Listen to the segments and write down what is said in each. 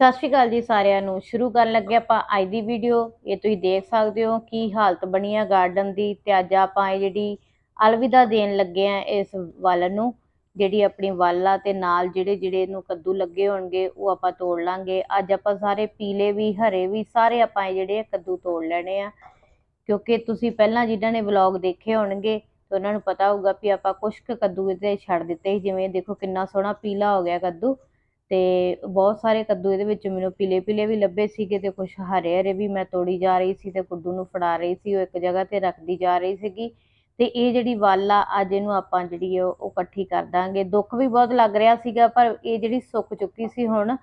ਸਤਿ ਸ਼੍ਰੀ ਅਕਾਲ ਜੀ ਸਾਰਿਆਂ ਨੂੰ। ਸ਼ੁਰੂ ਕਰਨ ਲੱਗੇ ਆਪਾਂ ਅੱਜ ਦੀ ਵੀਡੀਓ ਇਹ ਤੁਸੀਂ ਦੇਖ ਸਕਦੇ ਹੋ ਕੀ ਹਾਲਤ ਬਣੀ ਆ ਗਾਰਡਨ ਦੀ ਤੇ ਅੱਜ ਆਪਾਂ ਇਹ ਜਿਹੜੀ ਅਲਵਿਦਾ ਦੇਣ ਲੱਗੇ ਆ ਇਸ ਵੱਲ ਨੂੰ, ਜਿਹੜੀ ਆਪਣੀ ਵੱਲ ਆ ਤੇ ਨਾਲ ਜਿਹੜੇ ਜਿਹੜੇ ਇਹਨੂੰ ਕੱਦੂ ਲੱਗੇ ਹੋਣਗੇ, ਉਹ ਆਪਾਂ ਤੋੜ ਲਾਂਗੇ। ਅੱਜ ਆਪਾਂ ਸਾਰੇ ਪੀਲੇ ਵੀ, ਹਰੇ ਵੀ, ਸਾਰੇ ਆਪਾਂ ਇਹ ਜਿਹੜੇ ਆ ਕੱਦੂ ਤੋੜ ਲੈਣੇ ਆ। ਕਿਉਂਕਿ ਤੁਸੀਂ ਪਹਿਲਾਂ ਜਿਨ੍ਹਾਂ ਨੇ ਵਲੌਗ ਦੇਖੇ ਹੋਣਗੇ, ਤੇ ਉਹਨਾਂ ਨੂੰ ਪਤਾ ਹੋਊਗਾ ਵੀ ਆਪਾਂ ਕੁਛ ਕੁ ਕੱਦੂ ਇਹਦੇ ਛੱਡ ਦਿੱਤੇ ਸੀ। ਜਿਵੇਂ ਦੇਖੋ ਕਿੰਨਾ ਸੋਹਣਾ ਪੀਲਾ ਹੋ ਗਿਆ ਕੱਦੂ। ਤੇ ਬਹੁਤ ਸਾਰੇ ਕੱਦੂ ਇਹਦੇ ਵਿੱਚ ਮੈਨੂੰ ਪੀਲੇ ਪੀਲੇ ਵੀ ਲੱਭੇ ਸੀਗੇ ਤੇ ਕੁਝ ਹਰੇ ਹਰੇ ਵੀ ਮੈਂ ਤੋੜੀ ਜਾ ਰਹੀ ਸੀ ਤੇ ਗੁੱਡੂ ਨੂੰ ਫੜਾ ਰਹੀ ਸੀ, ਉਹ ਇੱਕ ਜਗ੍ਹਾ ਤੇ ਰੱਖਦੀ ਜਾ ਰਹੀ ਸੀਗੀ। ਤੇ ਇਹ ਜਿਹੜੀ ਵੱਲ ਆ, ਅੱਜ ਇਹਨੂੰ ਆਪਾਂ ਜਿਹੜੀ ਉਹ ਉਹ ਇਕੱਠੀ ਕਰ ਦਾਂਗੇ। ਦੁੱਖ ਵੀ ਬਹੁਤ ਲੱਗ ਰਿਹਾ ਸੀਗਾ, ਪਰ ਇਹ ਜਿਹੜੀ ਸੁੱਕ ਚੁੱਕੀ ਸੀ ਹੁਣ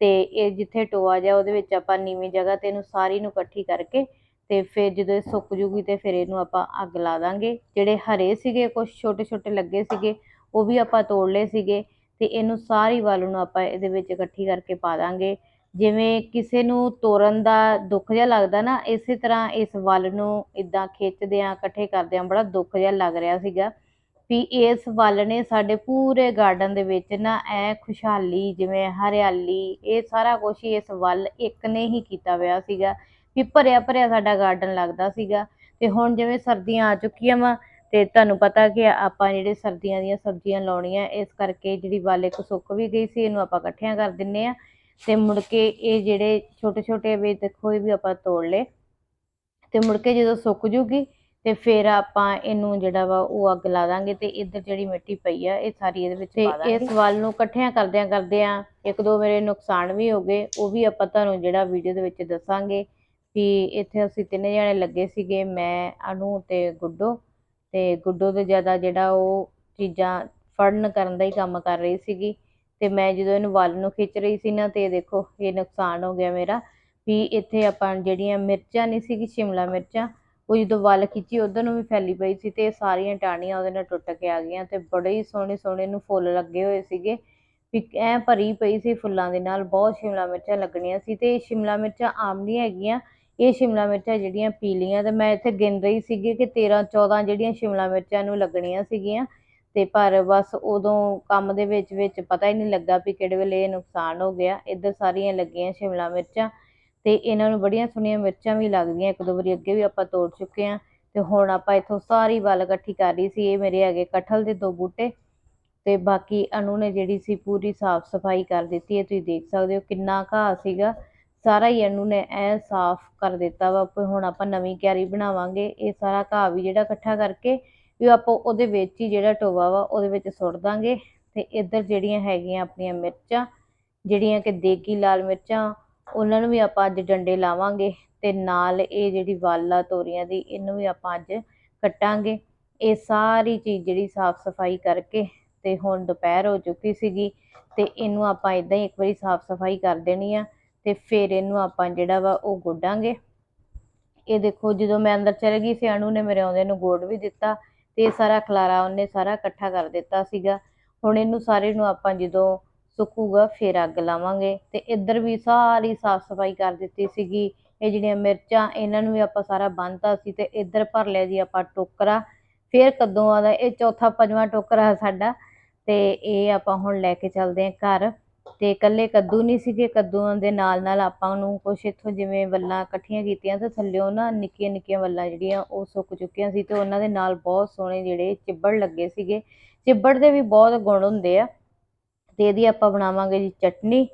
ਤੇ ਇਹ ਜਿੱਥੇ ਟੋਆ ਜਾ ਉਹਦੇ ਵਿੱਚ ਆਪਾਂ ਨੀਵੀਂ ਜਗ੍ਹਾ ਤੇ ਇਹਨੂੰ ਸਾਰੀ ਨੂੰ ਇਕੱਠੀ ਕਰਕੇ ਤੇ ਫਿਰ ਜਦੋਂ ਇਹ ਸੁੱਕ ਜੂਗੀ ਤੇ ਫਿਰ ਇਹਨੂੰ ਆਪਾਂ ਅੱਗ ਲਾ ਦਾਂਗੇ। ਜਿਹੜੇ ਹਰੇ ਸੀਗੇ ਕੁਝ ਛੋਟੇ ਛੋਟੇ ਲੱਗੇ ਸੀਗੇ, ਉਹ ਵੀ ਆਪਾਂ ਤੋੜ ਲਏ ਸੀਗੇ। ਤੇ ਇਹਨੂੰ ਸਾਰੀ ਵੱਲ ਨੂੰ ਆਪਾਂ ਇਹਦੇ ਵਿੱਚ ਇਕੱਠੀ ਕਰਕੇ ਪਾ ਦਾਂਗੇ। ਜਿਵੇਂ ਕਿਸੇ ਨੂੰ ਤੋਰਨ ਦਾ ਦੁੱਖ ਜਿਹਾ ਲੱਗਦਾ ਨਾ, ਇਸੇ ਤਰ੍ਹਾਂ ਇਸ ਵੱਲ ਨੂੰ ਇਦਾਂ ਖਿੱਚਦਿਆਂ ਇਕੱਠੇ ਕਰਦਿਆਂ ਬੜਾ ਦੁੱਖ ਜਿਹਾ ਲੱਗ ਰਿਹਾ ਸੀਗਾ ਵੀ ਇਸ ਵੱਲ ਨੇ ਸਾਡੇ ਪੂਰੇ ਗਾਰਡਨ ਦੇ ਵਿੱਚ ਨਾ ਐ ਖੁਸ਼ਹਾਲੀ ਜਿਵੇਂ ਹਰਿਆਲੀ, ਇਹ ਸਾਰਾ ਕੁਝ ਇਸ ਵੱਲ ਇੱਕ ਨੇ ਹੀ ਕੀਤਾ ਹੋਇਆ ਸੀਗਾ ਵੀ ਭਰਿਆ ਭਰਿਆ ਸਾਡਾ ਗਾਰਡਨ ਲੱਗਦਾ ਸੀਗਾ। ਤੇ ਹੁਣ ਜਿਵੇਂ ਸਰਦੀਆਂ ਆ ਚੁੱਕੀਆਂ ਵਾ ਤੇ ਤੁਹਾਨੂੰ ਪਤਾ ਕਿ ਆਪਾਂ ਜਿਹੜੇ ਸਰਦੀਆਂ ਦੀਆਂ ਸਬਜ਼ੀਆਂ ਲਾਉਣੀਆਂ ਇਸ ਕਰਕੇ ਜਿਹੜੀ ਵੱਲ ਇੱਕ ਸੁੱਕ ਵੀ ਗਈ ਸੀ ਇਹਨੂੰ ਆਪਾਂ ਇਕੱਠਿਆਂ ਕਰ ਦਿੰਨੇ ਆ। ਤੇ ਮੁੜ ਕੇ ਇਹ ਜਿਹੜੇ ਛੋਟੇ ਛੋਟੇ ਵੀ ਦੇਖੋ ਇਹ ਵੀ ਆਪਾਂ ਤੋੜ ਲਏ। ਤੇ ਮੁੜ ਕੇ ਜਦੋਂ ਸੁੱਕ ਜੂਗੀ ਤੇ ਫਿਰ ਆਪਾਂ ਇਹਨੂੰ ਜਿਹੜਾ ਵਾ ਉਹ ਅੱਗ ਲਾ ਦਾਂਗੇ ਤੇ ਇੱਧਰ ਜਿਹੜੀ ਮਿੱਟੀ ਪਈ ਆ ਇਹ ਸਾਰੀ ਇਹਦੇ ਵਿੱਚ ਪਾ ਦਾਂਗੇ। ਇਸ ਵੱਲ ਨੂੰ ਇਕੱਠਿਆਂ ਕਰਦਿਆਂ ਕਰਦਿਆਂ ਇੱਕ ਦੋ ਮੇਰੇ ਨੁਕਸਾਨ ਵੀ ਹੋ ਗਏ ਉਹ ਵੀ ਆਪਾਂ ਤੁਹਾਨੂੰ ਜਿਹੜਾ ਵੀਡੀਓ ਦੇ ਵਿੱਚ ਦੱਸਾਂਗੇ ਵੀ ਇੱਥੇ ਅਸੀਂ ਤਿੰਨੇ ਜਣੇ ਲੱਗੇ ਸੀਗੇ ਮੈਂ ਅਨੂ ਤੇ ਗੁੱਡੋ। ਅਤੇ ਗੁੱਡੋ ਤੋਂ ਜ਼ਿਆਦਾ ਜਿਹੜਾ ਉਹ ਚੀਜ਼ਾਂ ਫੜਨ ਕਰਨ ਦਾ ਹੀ ਕੰਮ ਕਰ ਰਹੀ ਸੀਗੀ। ਅਤੇ ਮੈਂ ਜਦੋਂ ਇਹਨੂੰ ਵੱਲ ਨੂੰ ਖਿੱਚ ਰਹੀ ਸੀ ਨਾ, ਤੇ ਦੇਖੋ ਇਹ ਨੁਕਸਾਨ ਹੋ ਗਿਆ ਮੇਰਾ। ਵੀ ਇੱਥੇ ਆਪਾਂ ਜਿਹੜੀਆਂ ਮਿਰਚਾਂ ਨਹੀਂ ਸੀਗੀ, ਸ਼ਿਮਲਾ ਮਿਰਚਾਂ, ਉਹ ਜਦੋਂ ਵੱਲ ਖਿੱਚੀ, ਉੱਧਰ ਨੂੰ ਵੀ ਫੈਲੀ ਪਈ ਸੀ ਅਤੇ ਸਾਰੀਆਂ ਟਾਹਣੀਆਂ ਉਹਦੇ ਨਾਲ ਟੁੱਟ ਕੇ ਆ ਗਈਆਂ ਅਤੇ ਬੜੇ ਹੀ ਸੋਹਣੇ ਸੋਹਣੇ ਨੂੰ ਫੁੱਲ ਲੱਗੇ ਹੋਏ ਸੀਗੇ। ਵੀ ਐਂ ਭਰੀ ਪਈ ਸੀ ਫੁੱਲਾਂ ਦੇ ਨਾਲ, ਬਹੁਤ ਸ਼ਿਮਲਾ ਮਿਰਚਾਂ ਲੱਗਣੀਆਂ ਸੀ ਅਤੇ ਸ਼ਿਮਲਾ ਮਿਰਚਾਂ ਆਮ ਨਹੀਂ ਹੈਗੀਆਂ। ਇਹ ਸ਼ਿਮਲਾ ਮਿਰਚਾਂ ਜਿਹੜੀਆਂ ਪੀਲੀਆਂ ਤੇ ਮੈਂ ਇੱਥੇ ਗਿਣ ਰਹੀ ਸੀਗੀ ਕਿ 13 14 ਜਿਹੜੀਆਂ ਸ਼ਿਮਲਾ ਮਿਰਚਾਂ ਨੂੰ ਲੱਗਣੀਆਂ ਸੀਗੀਆਂ ਤੇ ਪਰ ਬਸ ਉਦੋਂ ਕੰਮ ਦੇ ਵਿੱਚ ਵਿੱਚ ਪਤਾ ਹੀ ਨਹੀਂ ਲੱਗਾ ਵੀ ਕਿਹੜੇ ਵੇਲੇ ਇਹ ਨੁਕਸਾਨ ਹੋ ਗਿਆ। ਇੱਧਰ ਸਾਰੀਆਂ ਲੱਗੀਆਂ ਸ਼ਿਮਲਾ ਮਿਰਚਾਂ ਤੇ ਇਹਨਾਂ ਨੂੰ ਬੜੀਆਂ ਸੋਹਣੀਆਂ ਮਿਰਚਾਂ ਵੀ ਲੱਗਦੀਆਂ, ਇੱਕ ਦੋ ਵਾਰੀ ਅੱਗੇ ਵੀ ਆਪਾਂ ਤੋੜ ਚੁੱਕੇ ਆ ਤੇ ਹੁਣ ਆਪਾਂ ਇੱਥੋਂ ਸਾਰੀ ਵੱਲ ਇਕੱਠੀ ਕਰ ਰਹੀ ਸੀ, ਇਹ ਮੇਰੇ ਹੈਗੇ ਕਟਹਲ ਦੇ ਦੋ ਬੂਟੇ ਤੇ ਬਾਕੀ ਅਨੂ ਨੇ ਜਿਹੜੀ ਸੀ ਪੂਰੀ ਸਾਫ਼ ਸਫ਼ਾਈ ਕਰ ਦਿੱਤੀ ਹੈ, ਤੁਸੀਂ ਦੇਖ ਸਕਦੇ ਹੋ ਕਿੰਨਾ ਘਾਹ ਸੀਗਾ। ਸਾਰਾ ਹੀ ਇਹਨੂੰ ਨੇ ਐ ਸਾਫ਼ ਕਰ ਦਿੱਤਾ ਵਾ ਤੇ ਹੁਣ ਆਪਾਂ ਨਵੀਂ ਕਿਆਰੀ ਬਣਾਵਾਂਗੇ, ਇਹ ਸਾਰਾ ਘਾਹ ਵੀ ਜਿਹੜਾ ਇਕੱਠਾ ਕਰਕੇ ਵੀ ਆਪਾਂ ਉਹਦੇ ਵਿੱਚ ਹੀ ਜਿਹੜਾ ਟੋਵਾ ਵਾ ਉਹਦੇ ਵਿੱਚ ਸੁੱਟ ਦਾਂਗੇ ਤੇ ਇੱਧਰ ਜਿਹੜੀਆਂ ਹੈਗੀਆਂ ਆਪਣੀਆਂ ਮਿਰਚਾਂ, ਜਿਹੜੀਆਂ ਕਿ ਦੇਗੀ ਲਾਲ ਮਿਰਚਾਂ, ਉਹਨਾਂ ਨੂੰ ਵੀ ਆਪਾਂ ਅੱਜ ਡੰਡੇ ਲਾਵਾਂਗੇ ਤੇ ਨਾਲ ਇਹ ਜਿਹੜੀ ਵੱਲ ਆ ਤੋਰੀਆਂ ਦੀ ਇਹਨੂੰ ਵੀ ਆਪਾਂ ਅੱਜ ਕੱਟਾਂਗੇ। ਇਹ ਸਾਰੀ ਚੀਜ਼ ਜਿਹੜੀ ਸਾਫ਼ ਸਫ਼ਾਈ ਕਰਕੇ ਤੇ ਹੁਣ ਦੁਪਹਿਰ ਹੋ ਚੁੱਕੀ ਸੀਗੀ ਤੇ ਇਹਨੂੰ ਆਪਾਂ ਇਦਾਂ ਹੀ ਇੱਕ ਵਾਰੀ ਸਾਫ਼ ਸਫ਼ਾਈ ਕਰ ਦੇਣੀ ਆ। ਤੇ ਫਿਰ ਇਹਨੂੰ ਆਪਾਂ ਜਿਹੜਾ ਵਾ ਉਹ ਗੋਡਾਂਗੇ। ਇਹ ਦੇਖੋ, ਜਦੋਂ ਮੈਂ ਅੰਦਰ ਚਲ ਗਈ ਸੀ ਅਨੂ ਨੇ ਮੇਰੇ ਆਉਂਦੇ ਨੂੰ ਗੋਡ ਵੀ ਦਿੱਤਾ ਤੇ ਇਹ ਸਾਰਾ ਖਲਾਰਾ ਉਹਨੇ ਸਾਰਾ ਇਕੱਠਾ ਕਰ ਦਿੱਤਾ ਸੀਗਾ। ਹੁਣ ਇਹਨੂੰ ਸਾਰੇ ਨੂੰ ਆਪਾਂ ਜਦੋਂ ਸੁੱਕੂਗਾ, ਫਿਰ ਅੱਗ ਲਾਵਾਂਗੇ। ਤੇ ਇੱਧਰ ਵੀ ਸਾਰੀ ਸਾਫ਼ ਸਫ਼ਾਈ ਕਰ ਦਿੱਤੀ ਸੀਗੀ। ਇਹ ਜਿਹੜੀਆਂ ਮਿਰਚਾਂ, ਇਹਨਾਂ ਨੂੰ ਵੀ ਆਪਾਂ ਸਾਰਾ ਬੰਨਤਾ ਸੀ ਤੇ ਇੱਧਰ ਭਰ ਲਿਆ ਜੀ ਆਪਾਂ ਟੋਕਰਾ। ਫਿਰ ਕਦੋਂ ਦਾ ਇਹ ਚੌਥਾ ਪੰਜਵਾਂ ਟੋਕਰਾ ਸਾਡਾ ਤੇ ਇਹ ਆਪਾਂ ਹੁਣ ਲੈ ਕੇ ਚੱਲਦੇ ਹਾਂ ਘਰ। ਤੇ ਇਕੱਲੇ ਕੱਦੂ ਨਹੀਂ ਸੀਗੇ, ਕੱਦੂਆਂ ਦੇ ਨਾਲ ਨਾਲ ਆਪਾਂ ਨੂੰ ਕੁਛ ਇੱਥੋਂ ਜਿਵੇਂ ਵੱਲਾਂ ਇਕੱਠੀਆਂ ਕੀਤੀਆਂ ਤੇ ਥੱਲਿਓਂ ਨਾ ਨਿੱਕੀਆਂ ਨਿੱਕੀਆਂ ਵੱਲਾਂ ਜਿਹੜੀਆਂ ਉਹ ਸੁੱਕ ਚੁੱਕੀਆਂ ਸੀ ਤੇ ਉਹਨਾਂ ਦੇ ਨਾਲ ਬਹੁਤ ਸੋਹਣੇ ਜਿਹੜੇ ਚਿੱਬੜ ਲੱਗੇ ਸੀਗੇ। ਚਿੱਬੜ ਦੇ ਵੀ ਬਹੁਤ ਗੁਣ ਹੁੰਦੇ ਆ। ਤੇ ਇਹਦੀ ਆਪਾਂ ਬਣਾਵਾਂਗੇ ਜੀ ਚਟਨੀ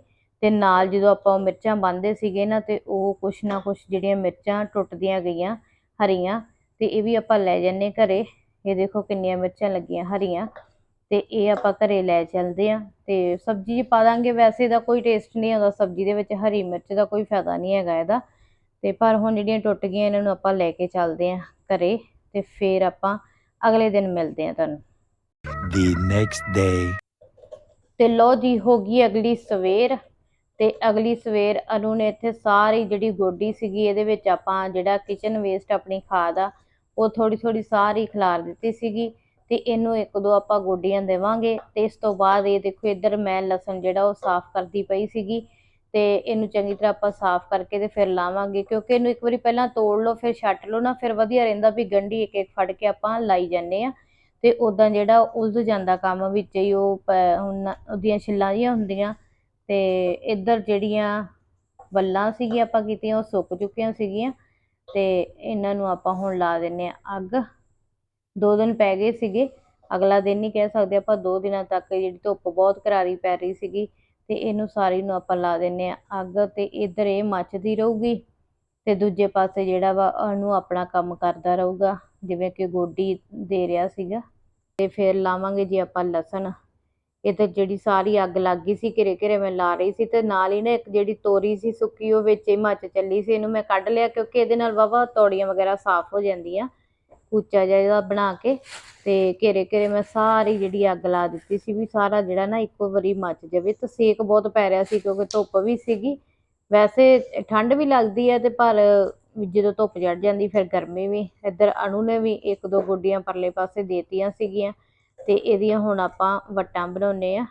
ਤੇ ਨਾਲ ਜਦੋਂ ਆਪਾਂ ਉਹ ਮਿਰਚਾਂ ਬੰਨਦੇ ਸੀਗੇ ਨਾ ਤੇ ਉਹ ਕੁਛ ਨਾ ਕੁਛ ਜਿਹੜੀਆਂ ਮਿਰਚਾਂ ਟੁੱਟਦੀਆਂ ਗਈਆਂ ਹਰੀਆਂ ਤੇ ਇਹ ਵੀ ਆਪਾਂ ਲੈ ਜੰਨੇ ਘਰੇ। ਇਹ ਦੇਖੋ ਕਿੰਨੀਆਂ ਮਿਰਚਾਂ ਲੱਗੀਆਂ ਹਰੀਆਂ। ਤੇ ਇਹ ਆਪਾਂ ਘਰੇ ਲੈ ਚੱਲਦੇ ਆ ਤੇ ਸਬਜ਼ੀ ਪਾ ਦਾਂਗੇ ਵੈਸੇ ਦਾ ਕੋਈ ਟੇਸਟ ਨਹੀਂ ਆਉਂਦਾ ਸਬਜ਼ੀ ਦੇ ਵਿੱਚ ਹਰੀ ਮਿਰਚ ਦਾ ਕੋਈ ਫਾਇਦਾ ਨਹੀਂ ਹੈਗਾ ਇਹਦਾ। ਤੇ ਪਰ ਹੁਣ ਜਿਹੜੀਆਂ ਟੁੱਟ ਗਈਆਂ ਇਹਨਾਂ ਨੂੰ ਆਪਾਂ ਲੈ ਕੇ ਚੱਲਦੇ ਆ ਘਰੇ ਤੇ ਫਿਰ ਆਪਾਂ ਅਗਲੇ ਦਿਨ ਮਿਲਦੇ ਆ ਤੁਹਾਨੂੰ। The next day. ਤੇ ਲੋ ਜੀ ਹੋ ਗਈ ਅਗਲੀ ਸਵੇਰ ਤੇ ਅਗਲੀ ਸਵੇਰ ਅਨੂ ਨੇ ਇੱਥੇ ਸਾਰੀ ਜਿਹੜੀ ਗੋਡੀ ਸੀਗੀ ਇਹਦੇ ਵਿੱਚ ਆਪਾਂ ਜਿਹੜਾ ਕਿਚਨ ਵੇਸਟ ਆਪਣੀ ਖਾਦ ਆ ਉਹ ਥੋੜੀ ਥੋੜੀ ਸਾਰੀ ਖਿਲਾਰ ਦਿੱਤੀ ਸੀਗੀ। ਤੇ ਇਹਨੂੰ ਇੱਕ ਦੋ ਆਪਾਂ ਗੋਡੀਆਂ ਦੇਵਾਂਗੇ ਤੇ ਇਸ ਤੋਂ ਬਾਅਦ ਇਹ ਦੇਖੋ ਇੱਧਰ ਮੈਂ ਲਸਣ ਜਿਹੜਾ ਉਹ ਸਾਫ਼ ਕਰਦੀ ਪਈ ਸੀਗੀ ਤੇ ਇਹਨੂੰ ਚੰਗੀ ਤਰ੍ਹਾਂ ਆਪਾਂ ਸਾਫ਼ ਕਰਕੇ ਤੇ ਫਿਰ ਲਾਵਾਂਗੇ ਕਿਉਂਕਿ ਇਹਨੂੰ ਇੱਕ ਵਾਰੀ ਪਹਿਲਾਂ ਤੋੜ ਲਓ, ਫਿਰ ਛੱਟ ਲਓ ਨਾ, ਫਿਰ ਵਧੀਆ ਰਹਿੰਦਾ ਵੀ ਗੰਢੀ ਇੱਕ ਇੱਕ ਫੜ ਕੇ ਆਪਾਂ ਲਾਈ ਜਾਂਦੇ ਆ ਤੇ ਉਦਾਂ ਜਿਹੜਾ ਉਲਝ ਜਾਂਦਾ ਕੰਮ ਵਿੱਚ ਹੀ ਉਹ ਪ- ਹੁਣ ਉਹਦੀਆਂ ਛਿੱਲਾਂ ਜਿਹੀਆਂ ਹੁੰਦੀਆਂ ਤੇ ਇੱਧਰ ਜਿਹੜੀਆਂ ਵੱਲਾਂ ਸੀਗੀਆਂ ਆਪਾਂ ਕੀਤੀਆਂ ਉਹ ਸੁੱਕ ਚੁੱਕੀਆਂ ਸੀਗੀਆਂ ਤੇ ਇਹਨਾਂ ਨੂੰ ਆਪਾਂ ਹੁਣ ਲਾ ਦਿੰਨੇ ਆ ਅੱਗ। ਦੋ ਦਿਨ ਪੈ ਗਏ ਸੀਗੇ। ਅਗਲਾ ਦਿਨ ਨਹੀਂ ਕਹਿ ਸਕਦੇ ਆਪਾਂ, ਦੋ ਦਿਨਾਂ ਤੱਕ ਜਿਹੜੀ ਧੁੱਪ ਬਹੁਤ ਕਰਾਰੀ ਪੈ ਰਹੀ ਸੀਗੀ ਤੇ ਇਹਨੂੰ ਸਾਰੀ ਨੂੰ ਆਪਾਂ ਲਾ ਦਿੰਨੇ ਆ ਅੱਗ ਤੇ ਇੱਧਰ ਇਹ ਮੱਚਦੀ ਰਹੂਗੀ ਤੇ ਦੂਜੇ ਪਾਸੇ ਜਿਹੜਾ ਵਾ ਉਹਨੂੰ ਆਪਣਾ ਕੰਮ ਕਰਦਾ ਰਹੂਗਾ, ਜਿਵੇਂ ਕਿ ਗੋਡੀ ਦੇ ਰਿਹਾ ਸੀਗਾ। ਤੇ ਫਿਰ ਲਾਵਾਂਗੇ ਜੀ ਆਪਾਂ ਲਸਣ। ਇਹ ਤੇ ਜਿਹੜੀ ਸਾਰੀ ਅੱਗ ਲੱਗ ਗਈ ਸੀ, ਘਿਰੇ ਘਿਰੇ ਮੈਂ ਲਾ ਰਹੀ ਸੀ ਤੇ ਨਾਲ ਹੀ ਨਾ ਇੱਕ ਜਿਹੜੀ ਤੋਰੀ ਸੀ ਸੁੱਕੀ, ਉਹ ਵਿੱਚ ਹੀ ਮੱਚ ਚੱਲੀ ਸੀ। ਇਹਨੂੰ ਮੈਂ ਕੱਢ ਲਿਆ ਕਿਉਂਕਿ ਇਹਦੇ ਨਾਲ ਵਾਵਾ ਤੌੜੀਆਂ ਵਗੈਰਾ ਸਾਫ਼ ਹੋ ਜਾਂਦੀਆਂ। ਕੁੱਚਾ ਜਿਹਾ ਇਹਦਾ ਬਣਾ ਕੇ ਤੇ ਘੇਰੇ ਘੇਰੇ ਮੈਂ ਸਾਰੀ ਜਿਹੜੀ ਅੱਗ ਲਾ ਦਿੱਤੀ ਸੀ ਵੀ ਸਾਰਾ ਜਿਹੜਾ ਨਾ ਇੱਕੋ ਵਾਰੀ ਮੱਚ ਜਾਵੇ। ਤੇ ਸੇਕ ਬਹੁਤ ਪੈ ਰਿਹਾ ਸੀ ਕਿਉਂਕਿ ਧੁੱਪ ਵੀ ਸੀਗੀ। ਵੈਸੇ ਠੰਡ ਵੀ ਲੱਗਦੀ ਹੈ ਤੇ ਪਰ ਜਦੋਂ ਧੁੱਪ ਚੜ ਜਾਂਦੀ ਫਿਰ ਗਰਮੀ ਵੀ। ਇੱਧਰ ਅਣੂ ਨੇ ਵੀ ਇੱਕ ਦੋ ਗੋਡੀਆਂ ਪਰਲੇ ਪਾਸੇ ਦੇਤੀਆਂ ਸੀਗੀਆਂ ਤੇ ਇਹਦੀਆਂ ਹੁਣ ਆਪਾਂ ਵੱਟਾਂ ਬਣਾਉਨੇ ਆ।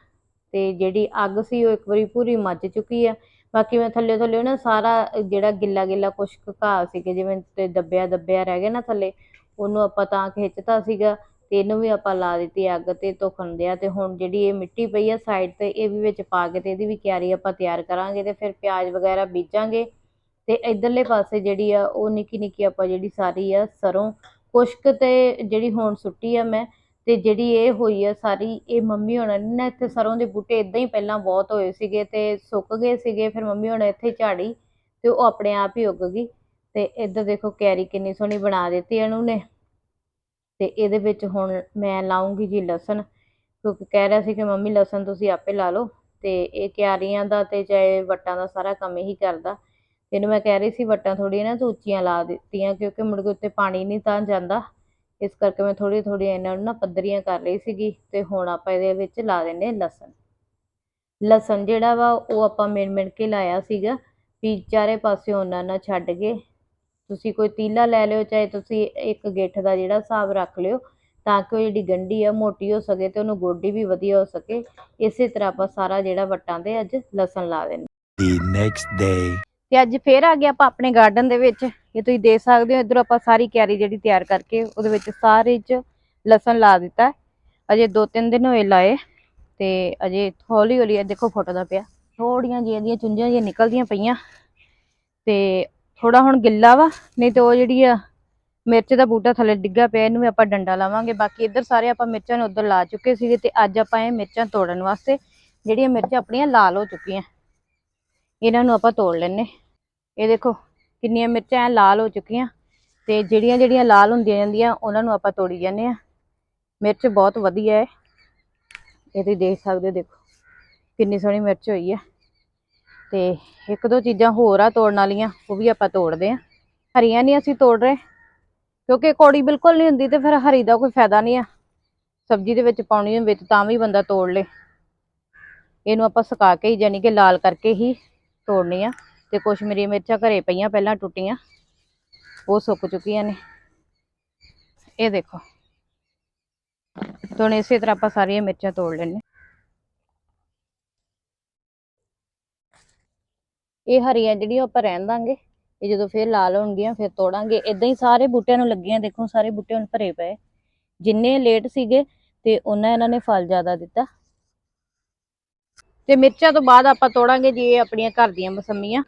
ਤੇ ਜਿਹੜੀ ਅੱਗ ਸੀ ਉਹ ਇੱਕ ਵਾਰੀ ਪੂਰੀ ਮੱਚ ਚੁੱਕੀ ਆ। ਬਾਕੀ ਮੈਂ ਥੱਲੇ ਥੱਲੇ ਨਾ ਸਾਰਾ ਜਿਹੜਾ ਗਿੱਲਾ ਗਿੱਲਾ ਕੁਛ ਕੁ ਘਾਹ ਸੀਗੇ ਜਿਵੇਂ ਤੇ ਦੱਬਿਆ ਦੱਬਿਆ ਰਹਿ ਗਿਆ ਨਾ ਥੱਲੇ ਉਹਨੂੰ ਆਪਾਂ ਤਾਂ ਖਿੱਚਤਾ ਸੀਗਾ ਤੇ ਇਹਨੂੰ ਵੀ ਆਪਾਂ ਲਾ ਦਿੱਤੀ ਅੱਗ ਤੇ ਧੁਖਣ ਦਿਆ ਅਤੇ ਹੁਣ ਜਿਹੜੀ ਇਹ ਮਿੱਟੀ ਪਈ ਆ ਸਾਈਡ ਤੇ ਇਹ ਵੀ ਵਿੱਚ ਪਾ ਕੇ ਤੇ ਇਹਦੀ ਵੀ ਕਿਆਰੀ ਆਪਾਂ ਤਿਆਰ ਕਰਾਂਗੇ ਤੇ ਫਿਰ ਪਿਆਜ਼ ਵਗੈਰਾ ਬੀਜਾਂਗੇ ਤੇ ਇੱਧਰਲੇ ਪਾਸੇ ਜਿਹੜੀ ਆ ਉਹ ਨਿੱਕੀ ਨਿੱਕੀ ਆਪਾਂ ਜਿਹੜੀ ਸਾਰੀ ਆ ਸਰੋਂ ਕੁਸ਼ਕ ਤੇ ਜਿਹੜੀ ਹੁਣ ਸੁੱਟੀ ਆ ਮੈਂ ਤੇ ਜਿਹੜੀ ਇਹ ਹੋਈ ਆ ਸਾਰੀ, ਇਹ ਮੰਮੀ ਹੋਣਾ ਨੇ ਨਾ ਇੱਥੇ ਸਰੋਂ ਦੇ ਬੂਟੇ ਇੱਦਾਂ ਹੀ ਪਹਿਲਾਂ ਬਹੁਤ ਹੋਏ ਸੀਗੇ ਤੇ ਸੁੱਕ ਗਏ ਸੀਗੇ, ਫਿਰ ਮੰਮੀ ਹੋਣਾ ਇੱਥੇ ਝਾੜੀ ਤੇ ਉਹ ਆਪਣੇ ਆਪ ਹੀ ਉੱਗ ਗਈ। ਤੇ ਇੱਧਰ ਦੇਖੋ ਕੈਰੀ ਕਿੰਨੀ ਸੋਹਣੀ ਬਣਾ ਦਿੱਤੀ ਇਹਨੂੰ ਨੇ। ਤੇ ਇਹਦੇ ਵਿੱਚ ਹੁਣ ਮੈਂ ਲਾਉਂਗੀ ਜੀ ਲਸਣ, ਕਿਉਂਕਿ ਕਹਿ ਰਿਹਾ ਸੀ ਕਿ ਮੰਮੀ ਲਸਣ ਤੁਸੀਂ ਆਪੇ ਲਾ ਲਓ ਤੇ ਇਹ ਕਿਆਰੀਆਂ ਦਾ ਤੇ ਚਾਹੇ ਵੱਟਾਂ ਦਾ ਸਾਰਾ ਕੰਮ ਇਹੀ ਕਰਦਾ। ਇਹਨੂੰ ਮੈਂ ਕਹਿ ਰਹੀ ਸੀ ਵੱਟਾਂ ਥੋੜ੍ਹੀਆਂ ਨਾ ਤੂੰ ਉੱਚੀਆਂ ਲਾ ਦਿੱਤੀਆਂ ਕਿਉਂਕਿ ਮੁੜ ਕੇ ਉੱਤੇ ਪਾਣੀ ਨਹੀਂ ਤਾਂ ਜਾਂਦਾ। ਇਸ ਕਰਕੇ ਮੈਂ ਥੋੜ੍ਹੀ ਥੋੜ੍ਹੀ ਇਹਨਾਂ ਨੂੰ ਨਾ ਪੱਧਰੀਆਂ ਕਰ ਰਹੀ ਸੀਗੀ ਤੇ ਹੁਣ ਆਪਾਂ ਇਹਦੇ ਵਿੱਚ ਲਾ ਦਿੰਨੇ ਲਸਣ। ਲਸਣ ਜਿਹੜਾ ਵਾ ਉਹ ਆਪਾਂ ਮਿਣ ਮਿਣ ਕੇ ਲਾਇਆ ਸੀਗਾ ਵੀ ਚਾਰੇ ਪਾਸੇ ਉਹਨਾਂ ਨਾਲ ਛੱਡ ਗਏ ਤੁਸੀਂ ਕੋਈ ਤੀਲਾ ਲੈ ਲਿਓ ਚਾਹੇ ਤੁਸੀਂ ਇੱਕ ਗਿੱਠ ਦਾ ਜਿਹੜਾ ਹਿਸਾਬ ਰੱਖ ਲਿਓ ਤਾਂ ਕਿ ਉਹ ਜਿਹੜੀ ਗੰਢੀ ਆ ਮੋਟੀ ਹੋ ਸਕੇ ਤੇ ਉਹਨੂੰ ਗੋਡੀ ਵੀ ਵਧੀਆ ਹੋ ਸਕੇ। ਇਸੇ ਤਰ੍ਹਾਂ ਆਪਾਂ ਸਾਰਾ ਜਿਹੜਾ ਵੱਟਾਂ ਦੇ ਅੱਜ ਲਸਣ ਲਾ ਦੇਣਾ The next day. ਤੇ ਅੱਜ ਫੇਰ ਆ ਗਿਆ ਆਪਾਂ ਆਪਣੇ ਗਾਰਡਨ ਦੇ ਵਿੱਚ। ਇਹ ਤੁਸੀਂ ਦੇਖ ਸਕਦੇ ਹੋ ਇਧਰ ਆਪਾਂ ਸਾਰੀ ਕਿਆਰੀ ਜਿਹੜੀ ਤਿਆਰ ਕਰਕੇ ਉਹਦੇ ਵਿੱਚ ਸਾਰੇ ਚ ਲਸਣ ਲਾ ਦਿੱਤਾ। ਅਜੇ ਦੋ ਤਿੰਨ ਦਿਨ ਹੋਏ ਲਾਏ ਤੇ ਅਜੇ ਹੌਲੀ ਹੌਲੀ ਇਹ ਦੇਖੋ ਫੁੱਟਦਾ ਪਿਆ। ਥੋੜੀਆਂ ਜਿਹੀਆਂ ਦੀਆਂ ਚੁੰਝਾਂ ਜਿਹੀਆਂ ਨਿਕਲਦੀਆਂ ਪਈਆਂ। ਤੇ ਥੋੜਾ ਹੁਣ ਗਿੱਲਾ ਵਾ, ਨਹੀਂ ਤੇ ਉਹ ਜਿਹੜੀ ਆ ਮਿਰਚ ਦਾ ਬੂਟਾ ਥੱਲੇ ਡਿੱਗਾ ਪਿਆ, ਇਹਨੂੰ ਵੀ ਆਪਾਂ ਡੰਡਾ ਲਾਵਾਂਗੇ। ਬਾਕੀ ਇੱਧਰ ਸਾਰੇ ਆਪਾਂ ਮਿਰਚਾਂ ਨੂੰ ਉੱਧਰ ਲਾ ਚੁੱਕੇ ਸੀਗੇ ਤੇ ਅੱਜ ਆਪਾਂ ਇਹ ਮਿਰਚਾਂ ਤੋੜਨ ਵਾਸਤੇ ਜਿਹੜੀਆਂ ਮਿਰਚਾਂ ਆਪਣੀਆਂ ਲਾਲ ਹੋ ਚੁੱਕੀਆਂ। ਇਹਨਾਂ ਨੂੰ ਆਪਾਂ ਤੋੜ ਲੈਨੇ ਇਹ ਦੇਖੋ ਕਿੰਨੀਆਂ ਮਿਰਚਾਂ ਐ ਲਾਲ ਹੋ ਚੁੱਕੀਆਂ ਤੇ ਜਿਹੜੀਆਂ ਜਿਹੜੀਆਂ ਲਾਲ ਹੁੰਦੀਆਂ ਜਾਂਦੀਆਂ, ਉਹਨਾਂ ਨੂੰ ਆਪਾਂ ਤੋੜੀ ਜਾਂਦੇ ਆ ਮਿਰਚ ਬਹੁਤ ਵਧੀਆ ਹੈ। ਇਹ ਤੁਸੀਂ ਦੇਖ ਸਕਦੇ ਹੋ, ਦੇਖੋ ਕਿੰਨੀ ਸੋਹਣੀ ਮਿਰਚ ਹੋਈ ਹੈ। ਤੇ ਇੱਕ ਦੋ ਚੀਜ਼ਾਂ ਹੋਰ ਆ ਤੋੜਨ ਵਾਲੀਆਂ, ਉਹ ਵੀ ਆਪਾਂ ਤੋੜਦੇ ਆ। ਹਰੀਆਂ ਨਹੀਂ ਅਸੀਂ ਤੋੜ ਰਹੇ, ਕਿਉਂਕਿ ਕੌੜੀ ਬਿਲਕੁਲ ਨਹੀਂ ਹੁੰਦੀ ਤੇ ਫਿਰ ਹਰੀ ਦਾ ਕੋਈ ਫਾਇਦਾ ਨਹੀਂ ਆ। ਸਬਜ਼ੀ ਦੇ ਵਿੱਚ ਪਾਉਣੀ ਵਿੱਚ ਤਾਂ ਵੀ ਬੰਦਾ ਤੋੜ ਲੇ। ਇਹਨੂੰ ਆਪਾਂ ਸੁਕਾ ਕੇ ਹੀ ਜਾਨੀ ਕਿ ਲਾਲ ਕਰਕੇ ਹੀ ਤੋੜਨੀ ਆ ਤੇ ਕੁਛ ਮੇਰੀਆਂ ਮਿਰਚਾਂ ਘਰੇ ਪਈਆਂ, ਪਹਿਲਾਂ ਟੁੱਟੀਆਂ। ਉਹ ਸੁੱਕ ਚੁੱਕੀਆਂ ਨੇ। ਇਹ ਦੇਖੋ। ਤੇ ਹੁਣ ਇਸੇ ਤਰ੍ਹਾਂ ਆਪਾਂ ਸਾਰੀਆਂ ਮਿਰਚਾਂ ਤੋੜ ਲੈਣੇ ਇਹ ਹਰੀਆਂ ਜਿਹੜੀਆਂ ਆਪਾਂ ਰਹਿਣ ਦਾਂਗੇ, ਇਹ ਜਦੋਂ ਫੇਰ ਲਾਲ ਹੋਣਗੀਆਂ, ਫਿਰ ਤੋੜਾਂਗੇ। ਇਦਾਂ ਹੀ ਸਾਰੇ ਬੂਟਿਆਂ ਨੂੰ ਲੱਗੀਆਂ, ਦੇਖੋ ਸਾਰੇ ਬੂਟੇ ਹੁਣ ਭਰੇ ਪਏ। ਜਿੰਨੇ ਲੇਟ ਸੀਗੇ ਤੇ ਉਹਨਾਂ ਇਹਨਾਂ ਨੇ ਫਲ ਜ਼ਿਆਦਾ ਦਿੱਤਾ। ਤੇ ਮਿਰਚਾਂ ਤੋਂ ਬਾਅਦ ਆਪਾਂ ਤੋੜਾਂਗੇ ਜੀ ਇਹ ਆਪਣੀਆਂ ਘਰ ਦੀਆਂ ਮਸੰਮੀਆਂ।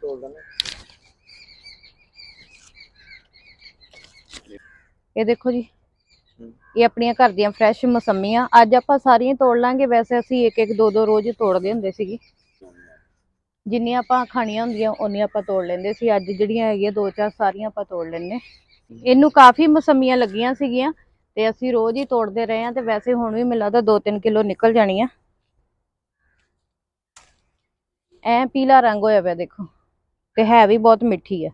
ਇਹ ਦੇਖੋ ਜੀ, ਇਹ ਆਪਣੀਆਂ ਘਰ ਦੀਆਂ ਫਰੈਸ਼ ਮਸੰਮੀਆਂ। ਅੱਜ ਆਪਾਂ ਸਾਰੀਆਂ ਤੋੜ ਲਾਂਗੇ, ਵੈਸੇ ਅਸੀਂ ਇੱਕ ਇੱਕ ਦੋ ਦੋ ਰੋਜ਼ ਤੋੜਦੇ ਹੁੰਦੇ ਸੀਗੇ। ਜਿੰਨੀਆਂ ਆਪਾਂ ਖਾਣੀਆਂ ਹੁੰਦੀਆਂ ਉਨੀਆਂ ਆਪਾਂ ਤੋੜ ਲੈਂਦੇ ਸੀ। ਅੱਜ ਜਿਹੜੀਆਂ ਹੈਗੀਆਂ ਦੋ ਚਾਰ ਸਾਰੀਆਂ ਆਪਾਂ ਤੋੜ ਲੈਣੇ ਇਹਨੂੰ ਕਾਫੀ ਮਸੰਮੀਆਂ ਲੱਗੀਆਂ ਸੀਗੀਆਂ ਤੇ ਅਸੀਂ ਰੋਜ਼ ਹੀ ਤੋੜਦੇ ਰਹੇ ਹਾਂ ਤੇ ਵੈਸੇ ਹੁਣ ਵੀ ਮੈਨੂੰ ਲੱਗਦਾ 2-3 ਕਿਲੋ ਨਿਕਲ ਜਾਣੀਆਂ। ਐ ਪੀਲਾ ਰੰਗ ਹੋਇਆ ਪਿਆ ਦੇਖੋ ਤੇ ਹੈ ਵੀ ਬਹੁਤ ਮਿੱਠੀ ਆ।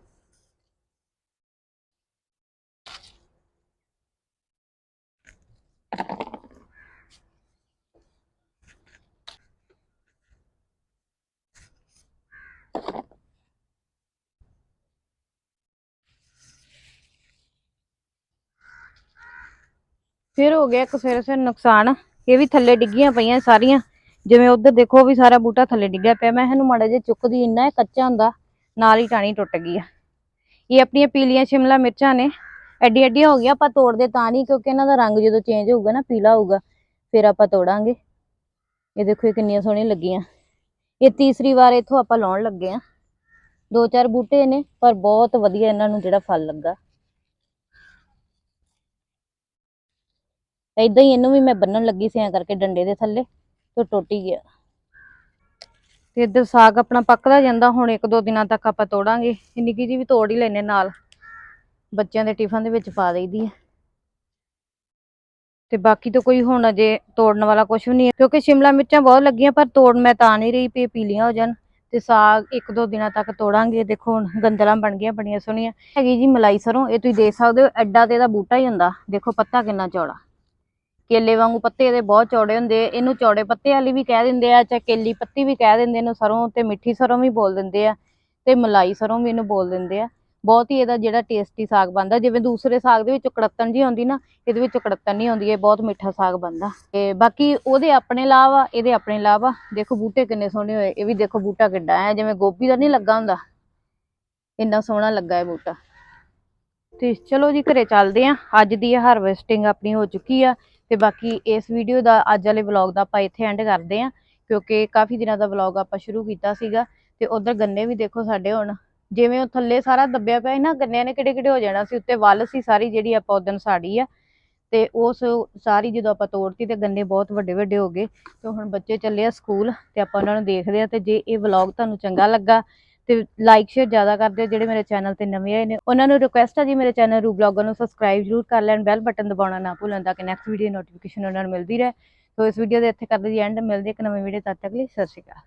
ਫਿਰ ਹੋ ਗਿਆ ਇੱਕ ਸਵੇਰੇ ਸਵੇਰੇ ਨੁਕਸਾਨ, ਇਹ ਵੀ ਥੱਲੇ ਡਿੱਗੀਆਂ ਪਈਆਂ ਸਾਰੀਆਂ। ਜਿਵੇਂ ਉਧਰ ਦੇਖੋ ਵੀ ਸਾਰਾ ਬੂਟਾ ਥੱਲੇ ਡਿੱਗਿਆ ਪਿਆ। ਮੈਂ ਇਹਨੂੰ ਮਾੜਾ ਜਿਹਾ ਚੁੱਕਦੀ, ਇੰਨਾ ਕੱਚਾ ਹੁੰਦਾ, ਨਾਲ ਹੀ ਟਾਣੀ ਟੁੱਟ ਗਈ ਆ। ਇਹ ਆਪਣੀਆਂ ਪੀਲੀਆਂ ਸ਼ਿਮਲਾ ਮਿਰਚਾਂ ਨੇ। ਐਡੀ ਐਡੀਆਂ ਹੋ ਗਈਆਂ, ਆਪਾਂ ਤੋੜਦੇ ਤਾਂ ਨਹੀਂ, ਕਿਉਂਕਿ ਇਹਨਾਂ ਦਾ ਰੰਗ ਜਦੋਂ ਚੇਂਜ ਹੋਊਗਾ ਨਾ, ਪੀਲਾ ਹੋਊਗਾ, ਫਿਰ ਆਪਾਂ ਤੋੜਾਂਗੇ। ਇਹ ਦੇਖੋ ਇਹ ਕਿੰਨੀਆਂ ਸੋਹਣੀਆਂ ਲੱਗੀਆਂ। ਇਹ ਤੀਸਰੀ ਵਾਰ ਇੱਥੋਂ ਆਪਾਂ ਲਾਉਣ ਲੱਗੇ ਆ। ਦੋ ਚਾਰ ਬੂਟੇ ਨੇ, ਪਰ ਬਹੁਤ ਵਧੀਆ ਇਹਨਾਂ ਨੂੰ ਜਿਹੜਾ ਫਲ ਲੱਗਾ। ਏਦਾਂ ਹੀ ਇਹਨੂੰ ਵੀ ਮੈਂ ਬੰਨਣ ਲੱਗੀ ਸੀ, ਐਂ ਕਰਕੇ ਡੰਡੇ ਦੇ ਥੱਲੇ, ਤੇ ਉਹ ਟੁੱਟ ਹੀ ਗਿਆ। ਤੇ ਇੱਧਰ ਸਾਗ ਆਪਣਾ ਪੱਕਦਾ ਜਾਂਦਾ, ਹੁਣ ਇੱਕ ਦੋ ਦਿਨਾਂ ਤੱਕ ਆਪਾਂ ਤੋੜਾਂਗੇ। ਨਿੱਕੀ ਜੀ ਵੀ ਤੋੜ ਹੀ ਲੈਨੇ ਨਾਲ। ਬੱਚਿਆਂ ਦੇ ਟਿਫਨ ਦੇ ਵਿੱਚ ਪਾ ਦਈਦੀ ਹੈ ਤੇ ਬਾਕੀ ਤਾਂ ਕੋਈ ਹੁਣ ਅਜੇ ਤੋੜਨ ਵਾਲਾ ਕੁਝ ਵੀ ਨਹੀਂ ਹੈ, ਕਿਉਂਕਿ ਸ਼ਿਮਲਾ ਮਿਰਚਾਂ ਬਹੁਤ ਲੱਗੀਆਂ, ਪਰ ਤੋੜ ਮੈਂ ਤਾਂ ਨਹੀਂ ਰਹੀ ਪਈ ਪੀਲੀਆਂ ਹੋ ਜਾਣ। ਤੇ ਸਾਗ ਇੱਕ ਦੋ ਦਿਨਾਂ ਤੱਕ ਤੋੜਾਂਗੇ। ਦੇਖੋ ਹੁਣ ਗੰਦਲਾਂ ਬਣ ਗਈਆਂ ਬੜੀਆਂ ਸੋਹਣੀਆਂ। ਹੈਗੀ ਜੀ ਮਲਾਈ ਸਰੋਂ, ਇਹ ਤੁਸੀਂ ਦੇਖ ਸਕਦੇ ਹੋ, ਐਡਾ ਤੇ ਇਹਦਾ ਬੂਟਾ ਹੀ ਹੁੰਦਾ। ਦੇਖੋ ਪੱਤਾ ਕਿੰਨਾ ਚੌੜਾ। ਕੇਲੇ ਵਾਂਗੂ ਪੱਤੇ ਇਹਦੇ ਬਹੁਤ ਚੌੜੇ ਹੁੰਦੇ ਇਹਨੂੰ ਚੌੜੇ ਪੱਤੇ ਵਾਲੀ ਵੀ ਕਹਿ ਦਿੰਦੇ ਆ ਚਾਹੇ ਕੇਲੀ ਪੱਤੀ ਵੀ ਕਹਿ ਦਿੰਦੇ ਇਹਨੂੰ ਸਰੋਂ ਤੇ ਮਿੱਠੀ ਸਰੋਂ ਵੀ ਬੋਲ ਦਿੰਦੇ ਆ, ਤੇ ਮਲਾਈ ਸਰੋਂ ਵੀ ਇਹਨੂੰ ਬੋਲ ਦਿੰਦੇ ਆ। ਬਹੁਤ ਹੀ ਇਹਦਾ ਜਿਹੜਾ ਟੇਸਟੀ ਸਾਗ ਬਣਦਾ, ਜਿਵੇਂ ਦੂਸਰੇ ਸਾਗ ਦੇ ਵਿੱਚ ਕੜੱਤਣ ਜੀ ਆਉਂਦੀ ਨਾ, ਇਹਦੇ ਵਿੱਚ ਕੜੱਤਣ ਨਹੀਂ ਆਉਂਦੀ, ਇਹ ਬਹੁਤ ਮਿੱਠਾ ਸਾਗ ਬਣਦਾ। ਤੇ ਬਾਕੀ ਉਹਦੇ ਆਪਣੇ ਲਾਭ ਆ, ਇਹਦੇ ਆਪਣੇ ਲਾਭ ਆ। ਦੇਖੋ ਬੂਟੇ ਕਿੰਨੇ ਸੋਹਣੇ ਹੋਏ, ਇਹ ਵੀ ਦੇਖੋ ਬੂਟਾ ਕਿੱਡਾ ਹੈ, ਜਿਵੇਂ ਗੋਭੀ ਦਾ ਨਹੀਂ ਲੱਗਾ ਹੁੰਦਾ। ਇੰਨਾ ਸੋਹਣਾ ਲੱਗਾ ਇਹ ਬੂਟਾ। ਤੇ ਚਲੋ ਜੀ, ਘਰੇ ਚੱਲਦੇ ਆ, ਅੱਜ ਦੀ ਇਹ ਹਾਰਵੈਸਟਿੰਗ ਆਪਣੀ ਹੋ ਚੁੱਕੀ ਆ। ਤੇ ਬਾਕੀ ਇਸ ਵੀਡੀਓ ਦਾ ਅੱਜ ਵਾਲੇ ਵਲੌਗ ਦਾ ਆਪਾਂ ਇੱਥੇ ਐਂਡ ਕਰਦੇ ਆ ਕਿਉਂਕਿ ਕਾਫੀ ਦਿਨਾਂ ਦਾ ਵਲੌਗ ਆਪਾਂ ਸ਼ੁਰੂ ਕੀਤਾ ਸੀਗਾ ਤੇ ਉਧਰ ਗੰਨੇ ਵੀ ਦੇਖੋ ਸਾਡੇ ਹੁਣ, ਜਿਵੇਂ ਉਹ ਥੱਲੇ ਸਾਰਾ ਦੱਬਿਆ ਪਿਆ ਸੀ ਨਾ, ਗੰਨਿਆਂ ਨੇ ਕਿਹੜੇ ਕਿਹੜੇ ਹੋ ਜਾਣਾ ਸੀ, ਉੱਤੇ ਵੱਲ ਸੀ ਸਾਰੀ ਜਿਹੜੀ ਆਪਾਂ ਉਦੋਂ ਸਾੜੀ ਆ, ਤੇ ਉਸ ਸਾਰੀ ਜਦੋਂ ਆਪਾਂ ਤੋੜਤੀ ਤੇ ਗੰਨੇ ਬਹੁਤ ਵੱਡੇ ਵੱਡੇ ਹੋ ਗਏ, ਤੇ ਹੁਣ ਬੱਚੇ ਚੱਲੇ ਆ ਸਕੂਲ ਤੇ ਆਪਾਂ ਉਹਨਾਂ ਨੂੰ ਦੇਖਦੇ ਆ ਤੇ ਜੇ ਇਹ ਵਲੌਗ ਤੁਹਾਨੂੰ ਚੰਗਾ ਲੱਗਾ ਤੇ ਲਾਈਕ ਸ਼ੇਅਰ ਜ਼ਿਆਦਾ ਕਰਦੇ ਹੋ ਜਿਹੜੇ ਮੇਰੇ ਚੈਨਲ ਤੇ ਨਵੇਂ ਆਏ ਨੇ। ਉਹਨਾਂ ਨੂੰ ਰਿਕੁਐਸਟ ਆ ਜੀ ਮੇਰੇ ਚੈਨਲ ਰੂ ਬਲੌਗਰ ਨੂੰ ਸਬਸਕ੍ਰਾਈਬ ਜ਼ਰੂਰ ਕਰ ਲੈਣ ਬੈਲ ਬਟਨ ਦਬਾਉਣਾ ਨਾ ਭੁੱਲਣ ਤਾਂ ਕਿ ਨੈਕਸਟ ਵੀਡੀਓ ਨੋਟੀਫਿਕੇਸ਼ਨ ਉਹਨਾਂ ਨੂੰ ਮਿਲਦੀ ਰਹੇ। ਸੋ ਇਸ ਵੀਡੀਓ ਦੇ ਇੱਥੇ ਕਰਦੇ ਜੀ ਐਂਡ ਮਿਲਦੇ ਇੱਕ ਨਵੀਂ ਵੀਡੀਓ ਤਦ ਤੱਕ ਲਈ। ਸਤਿ ਸ਼੍ਰੀ ਅਕਾਲ।